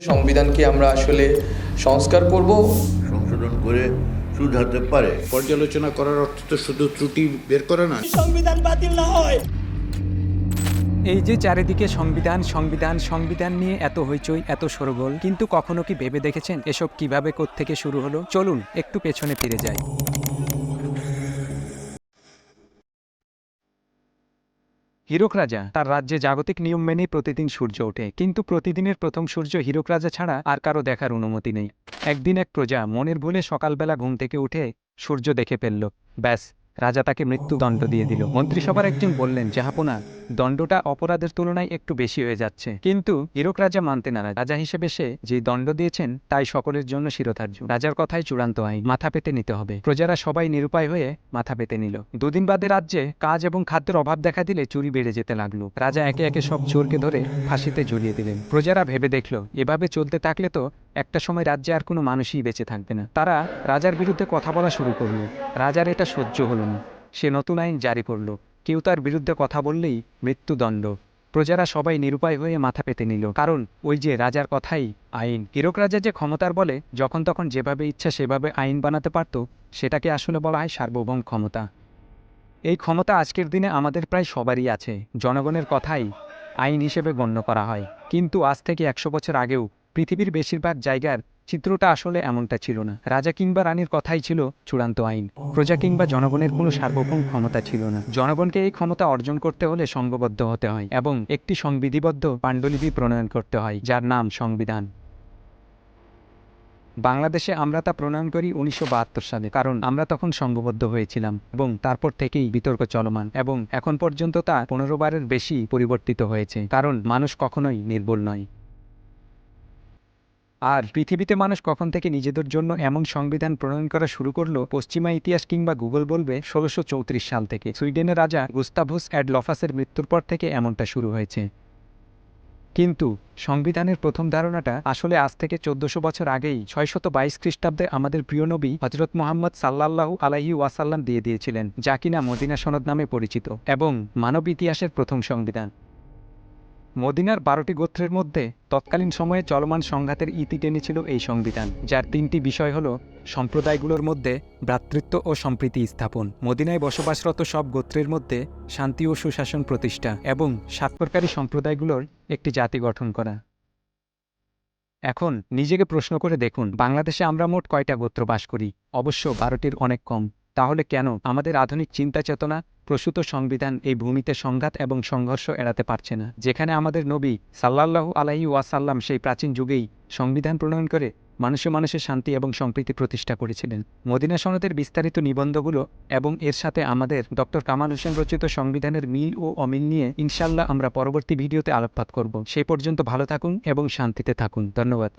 সংবিধানকে আমরা আসলে সংস্কার করব। সংশোধন করে শুধরাতে পারে। পর্যালোচনা করার অর্থ তো শুধু ত্রুটি বের করা না সংবিধান বাতিল না হয়। এই যে চারিদিকে সংবিধান সংবিধান সংবিধান নিয়ে এত হইচই এত সরগোল কিন্তু কখনো কি ভেবে দেখেছেন এসব কীভাবে থেকে শুরু হলো? চলুন একটু পেছনে ফিরে যাই। হীরক রাজা তার রাজ্যে জাগতিক নিয়ম মেনেই প্রতিদিন সূর্য ওঠে, কিন্তু প্রতিদিনের প্রথম সূর্য হীরক রাজা ছাড়া আর কারও দেখার অনুমতি নেই। একদিন এক প্রজা মনের ভুলে সকালবেলা ঘুম থেকে উঠে সূর্য দেখে ফেলল। ব্যাস, রাজা তাকে মৃত্যুদণ্ড দিয়ে দিল। মন্ত্রিসভার একজন বললেন, জাহাপনা দণ্ডটা অপরাধের তুলনায় একটু বেশি হয়ে যাচ্ছে। কিন্তু হীরক রাজা মানতে নারাজ। রাজা হিসেবে সে যে দণ্ড দিয়েছেন, তাই সকলের জন্য শিরোধার্য। রাজার কথাই চূড়ান্ত আইন। মাথা পেতে নিতে হবে। প্রজারা সবাই নিরুপায় হয়ে মাথা পেতে নিল। দুদিন বাদে রাজ্যে কাজ এবং খাদ্যের অভাব দেখা দিলে চুরি বেড়ে যেতে লাগল। রাজা একে একে সব চোরকে ধরে ফাঁসিতে ঝুলিয়ে দিলেন। প্রজারা ভেবে দেখল, এভাবে চলতে থাকলে তো একটা সময় রাজ্যে আর কোনো মানুষই বেঁচে থাকবে না। তারা রাজার বিরুদ্ধে কথা বলা শুরু করল। রাজার এটা সহ্য হলো না। সে নতুন আইন জারি করল। কেউ তার বিরুদ্ধে কথা বললেই মৃত্যুদণ্ড। প্রজারা সবাই নিরুপায় হয়ে মাথা পেতে নিল, কারণ ওই যে রাজার কথাই আইন। হীরক রাজা যে ক্ষমতার বলে, যখন তখন যেভাবে ইচ্ছা সেভাবে আইন বানাতে পারত, সেটাকে আসলে বলা হয় সার্বভৌম ক্ষমতা। এই ক্ষমতা আজকের দিনে আমাদের প্রায় সবারই আছে, জনগণের কথাই আইন হিসেবে গণ্য করা হয়। কিন্তু আজ থেকে একশো বছর আগেও পৃথিবীর বেশিরভাগ জায়গার চিত্রটা আসলে এমনটা ছিল না। রাজা কিংবা রানীর কথাই ছিল চূড়ান্ত আইন। প্রজা কিংবা জনগণের কোনো সার্বভৌম ক্ষমতা ছিল না। জনগণকে এই ক্ষমতা অর্জন করতে হলে সংঘবদ্ধ হতে হয় এবং একটি সংবিধিবদ্ধ পাণ্ডুলিপি প্রণয়ন করতে হয়, যার নাম সংবিধান। বাংলাদেশে আমরা তা প্রণয়ন করি উনিশশো বাহাত্তর সালে, কারণ আমরা তখন সংঘবদ্ধ হয়েছিলাম এবং তারপর থেকেই বিতর্ক চলমান এবং এখন পর্যন্ত তা পনেরো বারের বেশি পরিবর্তিত হয়েছে, কারণ মানুষ কখনোই নির্ভুল নয়। আর পৃথিবীতে মানুষ কখন থেকে নিজেদের জন্য এমন সংবিধান প্রণয়ন করা শুরু করল, পশ্চিমা ইতিহাস কিংবা গুগল বলবে, ষোলোশো সাল থেকে। সুইডেনের রাজা গুস্তাভুস অ্যাড লফাসের মৃত্যুর পর থেকে এমনটা শুরু হয়েছে। কিন্তু সংবিধানের প্রথম ধারণাটা আসলে আজ থেকে চোদ্দশো বছর আগেই ছয়শত বাইশ খ্রিস্টাব্দে আমাদের প্রিয় নবী হজরত মোহাম্মদ সাল্লাল্লাহু আলাইহি ওয়াসাল্লাম দিয়ে দিয়েছিলেন, যা কিনা মদিনা সনদ নামে পরিচিত, এবং মানব ইতিহাসের প্রথম সংবিধান। মদিনার বারোটি গোত্রের মধ্যে তৎকালীন সময়ে চলমান সংঘাতের ইতি টেনেছিল এই সংবিধান, যার তিনটি বিষয় হল সম্প্রদায়গুলোর মধ্যে ভ্রাতৃত্ব ও সম্প্রীতি স্থাপন, মদিনায় বসবাসরত সব গোত্রের মধ্যে শান্তি ও সুশাসন প্রতিষ্ঠা এবং স্বাক্ষরকারী সম্প্রদায়গুলোর একটি জাতি গঠন করা। এখন নিজেকে প্রশ্ন করে দেখুন, বাংলাদেশে আমরা মোট কয়টা গোত্র বাস করি? অবশ্য বারোটির অনেক কম। তাহলে কেন আমাদের আধুনিক চিন্তা চেতনা প্রসূত সংবিধান এই ভূমিতে সংঘাত এবং সংঘর্ষ এড়াতে পারছে না? যেখানে আমাদের নবী সাল্লাল্লাহু আলাইহি ওয়াসাল্লাম সেই প্রাচীন যুগেই সংবিধান প্রণয়ন করে মানুষে মানুষের শান্তি এবং সম্প্রীতি প্রতিষ্ঠা করেছিলেন। মদিনা সনদের বিস্তারিত নিবন্ধগুলো এবং এর সাথে আমাদের ডক্টর কামাল হোসেন রচিত সংবিধানের মিল ও অমিল নিয়ে ইনশাল্লাহ আমরা পরবর্তী ভিডিওতে আলোকপাত করব। সেই পর্যন্ত ভালো থাকুন এবং শান্তিতে থাকুন। ধন্যবাদ।